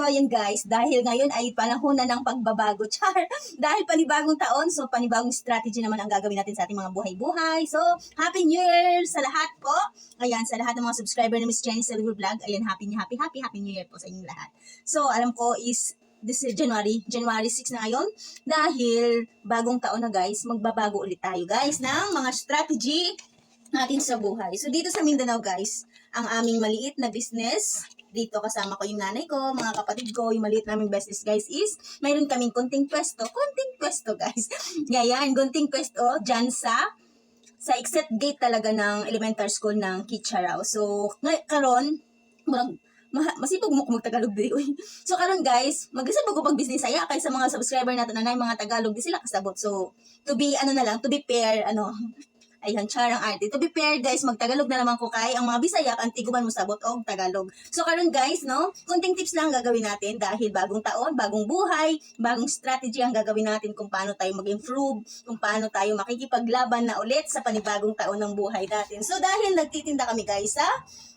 So, ayan guys, dahil ngayon ay panahon na ng pagbabago, char. dahil panibagong taon, so panibagong strategy naman ang gagawin natin sa ating mga buhay-buhay. So, Happy New Year sa lahat po. Ayan, sa lahat ng mga subscriber ng Miss Jenny Silver Vlog. Ayan, Happy, happy, happy, Happy New Year po sa inyong lahat. So, alam ko is this is January, January 6 na ngayon. Dahil bagong taon na guys, magbabago ulit tayo guys ng mga strategy natin sa buhay. So dito sa Mindanao guys, ang aming maliit na business, dito kasama ko yung nanay ko, mga kapatid ko, yung maliit naming business guys is, mayroon kaming konting pwesto, konting pwesto guys. Ngayon, konting pwesto dyan sa sa exit gate talaga ng elementary school ng Kitcharaw. So, ngay- karon murag ma- masipag mo kung magtagalog di uy. So karon guys, magsabog ko pag business saya kay sa mga subscriber natin na mga tagalog di sila kasabot. So to be ano na lang, to be fair ano Ayan, charang arte. To be fair, guys, magtagalog na naman ko kay ang mga Bisaya, ang tiguban mo sabot og Tagalog. So, karon guys, no, kunting tips lang gagawin natin dahil bagong taon, bagong buhay, bagong strategy ang gagawin natin kung paano tayo mag-improve, kung paano tayo makikipaglaban na ulit sa panibagong taon ng buhay natin. So, dahil nagtitinda kami guys sa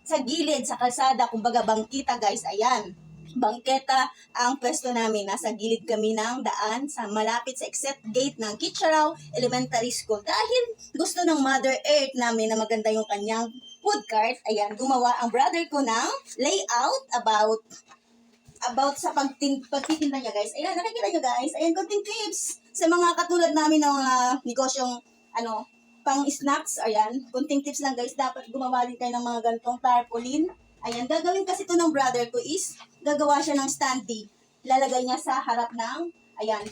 sa gilid, sa kalsada, kumbaga bangkita guys, ayan bangketa ang pwesto namin. Nasa gilid kami ng daan sa malapit sa exit gate ng Kitcharaw Elementary School. Dahil gusto ng Mother Earth namin na maganda yung kanyang food cart, ayan, gumawa ang brother ko ng layout about about sa pagtin pagtitinda niya guys. Ayan, nakikita niyo guys. Ayan, konting tips sa mga katulad namin ng mga negosyong ano, pang snacks. Ayan, konting tips lang guys. Dapat gumawa din kayo ng mga ganitong tarpaulin. Ayan, gagawin kasi ito ng brother ko is gagawa siya ng standee. Lalagay niya sa harap ng, ayan,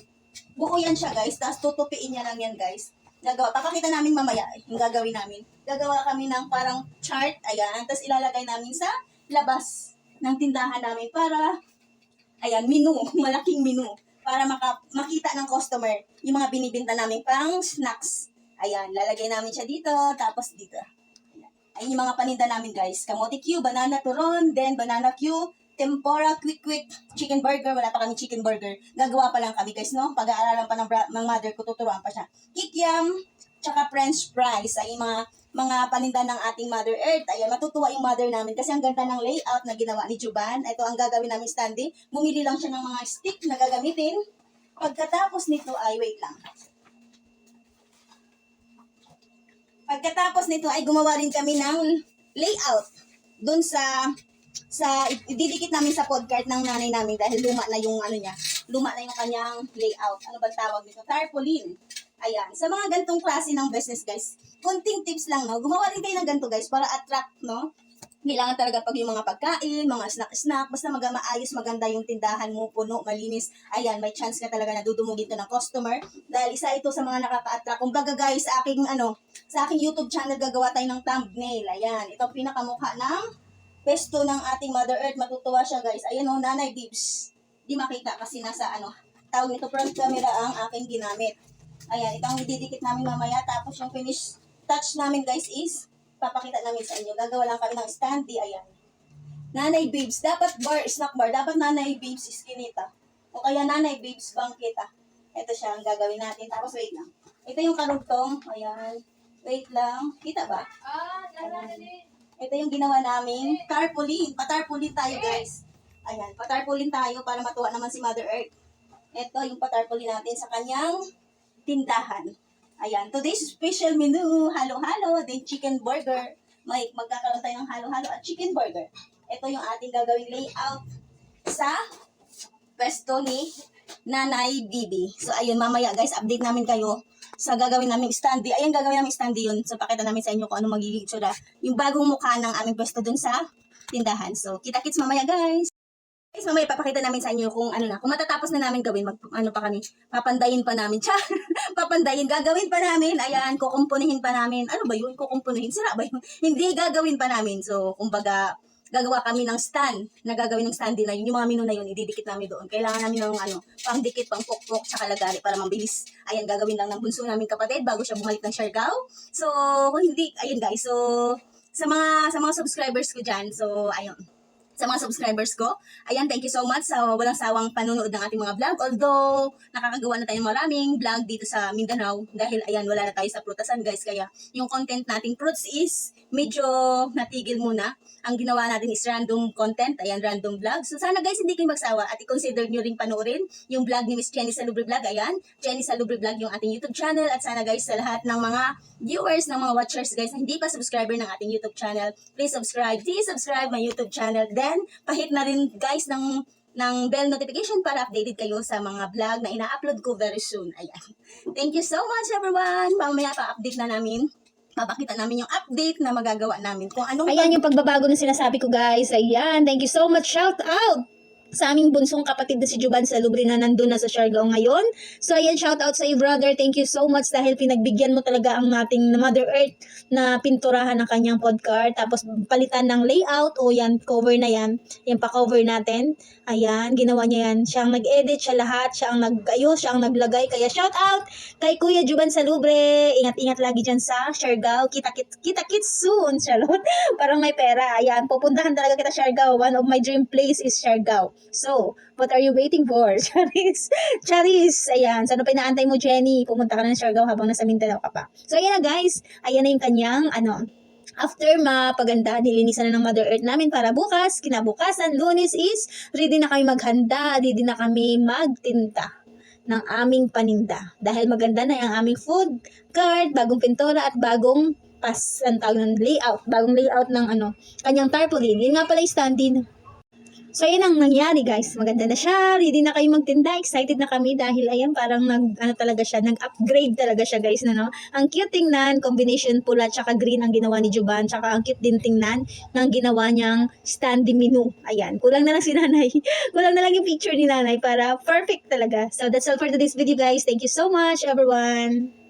buo yan siya guys. Tapos tutupiin niya lang yan guys. Gagawa, papakita namin mamaya yung gagawin namin. Gagawa kami ng parang chart, ayan. Tapos ilalagay namin sa labas ng tindahan namin para ayan, menu, malaking menu, para maka, makita ng customer yung mga binibinta namin pang snacks. Ayan, lalagay namin siya dito, tapos dito. Ayun yung mga paninda namin guys. Kamote Q, banana turon, then banana Q, tempura, quick quick, chicken burger, wala pa kami chicken burger. Gagawa pa lang kami guys, no? Pag-aaralan pa ng, ng mother ko, tuturuan pa siya. Kikiam, tsaka french fries, ay mga mga paninda ng ating Mother Earth. Ayan, matutuwa yung mother namin kasi ang ganda ng layout na ginawa ni Juban. Ito ang gagawin namin standing. Bumili lang siya ng mga stick na gagamitin. Pagkatapos nito ay, wait lang. Pagkatapos nito ay gumawa rin kami ng layout dun sa sa ididikit namin sa podcast ng nanay namin dahil luma na yung ano niya, luma na yung kanyang layout. Ano ba tawag nito? Tarpaulin. Ayan. Sa mga gantong klase ng business, guys, kunting tips lang, no? Gumawa rin kayo ng ganito, guys, para attract, no? Kailangan talaga pag yung mga pagkain, mga snack-snack, basta mag maayos, maganda yung tindahan mo, puno, malinis. Ayan, may chance ka talaga na dudumugin to ng customer. Dahil isa ito sa mga nakaka-attract. Kung baga guys, sa aking, ano, sa aking YouTube channel, gagawa tayo ng thumbnail. Ayan, ito ang pinakamukha ng pesto ng ating Mother Earth. Matutuwa siya guys. Ayan o, Nanay Bibs. Di makita kasi nasa, ano, tawag nito front camera ang aking ginamit. Ayan, ito ang ididikit namin mamaya. Tapos yung finish touch namin guys is papakita namin sa inyo. Gagawa lang kami ng standee. Ayan. Nanay Babes. Dapat bar, snack bar. Dapat Nanay Babes iskinita. O kaya Nanay Babes bangkita. Ito siya ang gagawin natin. Tapos wait lang. Ito yung karugtong. Ayan. Wait lang. Kita ba? Ah, dali. Ito yung ginawa naming tarpaulin. Patarpaulin tayo guys. Ayan. Patarpaulin tayo para matuwa naman si Mother Earth. Ito yung patarpaulin natin sa kanyang tindahan. Ayan, today's special menu, halo-halo, then chicken burger. May magkakaroon tayo ng halo-halo at chicken burger. Ito yung ating gagawing layout sa pwesto ni Nanay Bibi. So ayun, mamaya guys, update namin kayo sa gagawin naming standee. Ayun, gagawin naming standee yun. So pakita namin sa inyo kung ano magiging tsura. Yung bagong mukha ng aming pwesto dun sa tindahan. So kita-kits mamaya guys. Guys, mamaya papakita namin sa inyo kung ano na, kung matatapos na namin gawin, mag, ano pa kami, papandayin pa namin. Char, papandayin, gagawin pa namin. Ayan, kukumpunihin pa namin. Ano ba yun? Kukumpunihin? Sira ba yun? Hindi, gagawin pa namin. So, kumbaga, gagawa kami ng stand, na gagawin ng stand din na yun. Yung mga menu na yun, ididikit namin doon. Kailangan namin ng ano, pangdikit, pang pokpok, tsaka lagari para mabilis. Ayan, gagawin lang ng bunso namin kapatid bago siya bumalik ng Siargao. So, kung hindi, ayun guys. So, sa mga sa mga subscribers ko dyan, so, ayun sa mga subscribers ko. Ayan, thank you so much sa walang sawang panunood ng ating mga vlog. Although, nakakagawa na tayo ng maraming vlog dito sa Mindanao dahil ayan, wala na tayo sa prutasan guys. Kaya yung content nating fruits is medyo natigil muna. Ang ginawa natin is random content, ayan, random vlog. So sana guys, hindi kayo magsawa at i-consider nyo rin panoorin yung vlog ni Miss Jenny Salubre Vlog. Ayan, Jenny Salubre Vlog yung ating YouTube channel. At sana guys, sa lahat ng mga viewers, ng mga watchers guys na hindi pa subscriber ng ating YouTube channel, please subscribe. Please subscribe my YouTube channel. Then, pahit na rin guys ng ng bell notification para updated kayo sa mga vlog na ina-upload ko very soon. Ayan. Thank you so much everyone. Mamaya pa-update na namin. Papakita namin yung update na magagawa namin. Kung anong Ayan yung pagbabago na sinasabi ko guys. Ayan, thank you so much. Shout out! Sa aming bunsong kapatid na si Juban Salubre na nandun na sa Siargao ngayon. So ayan, shout out sa iyo brother. Thank you so much dahil pinagbigyan mo talaga ang ating Mother Earth na pinturahan ng kanyang podcast. Tapos palitan ng layout. O yan, cover na yan. Yan pa cover natin. Ayan, ginawa niya yan. Siya ang nag-edit, siya lahat. Siya ang nag-ayos, siya ang naglagay. Kaya shout out kay Kuya Juban Salubre. Ingat-ingat lagi dyan sa Siargao. Kita-kits kita kits soon, Charlotte. Parang may pera. Ayan, pupuntahan talaga kita Siargao. One of my dream place is Siargao. So, what are you waiting for? Charis, Charis, ayan. So, ano pa inaantay mo, Jenny? Pumunta ka na ng Siargao habang nasa Mindanao ka pa. So, ayan na guys. Ayan na yung kanyang, ano, After mapaganda, nilinisan na ng Mother Earth namin para bukas, kinabukasan, lunes is, ready na kami maghanda, ready na kami magtinta ng aming paninda. Dahil maganda na yung aming food card, bagong pintura at bagong pas, ang tawag ng layout, bagong layout ng ano, kanyang tarpaulin. Yun nga pala yung standing. So, yun ang nangyari guys. Maganda na siya. Ready na kayo magtinda. Excited na kami dahil ayan, parang nag, ano talaga siya, nag-upgrade talaga siya guys. Na, no? Ang cute tingnan, combination pula tsaka green ang ginawa ni Juban. Tsaka ang cute din tingnan ng ginawa niyang standing menu. Ayan, kulang na lang si nanay. kulang na lang yung picture ni nanay para perfect talaga. So, that's all for today's video guys. Thank you so much everyone.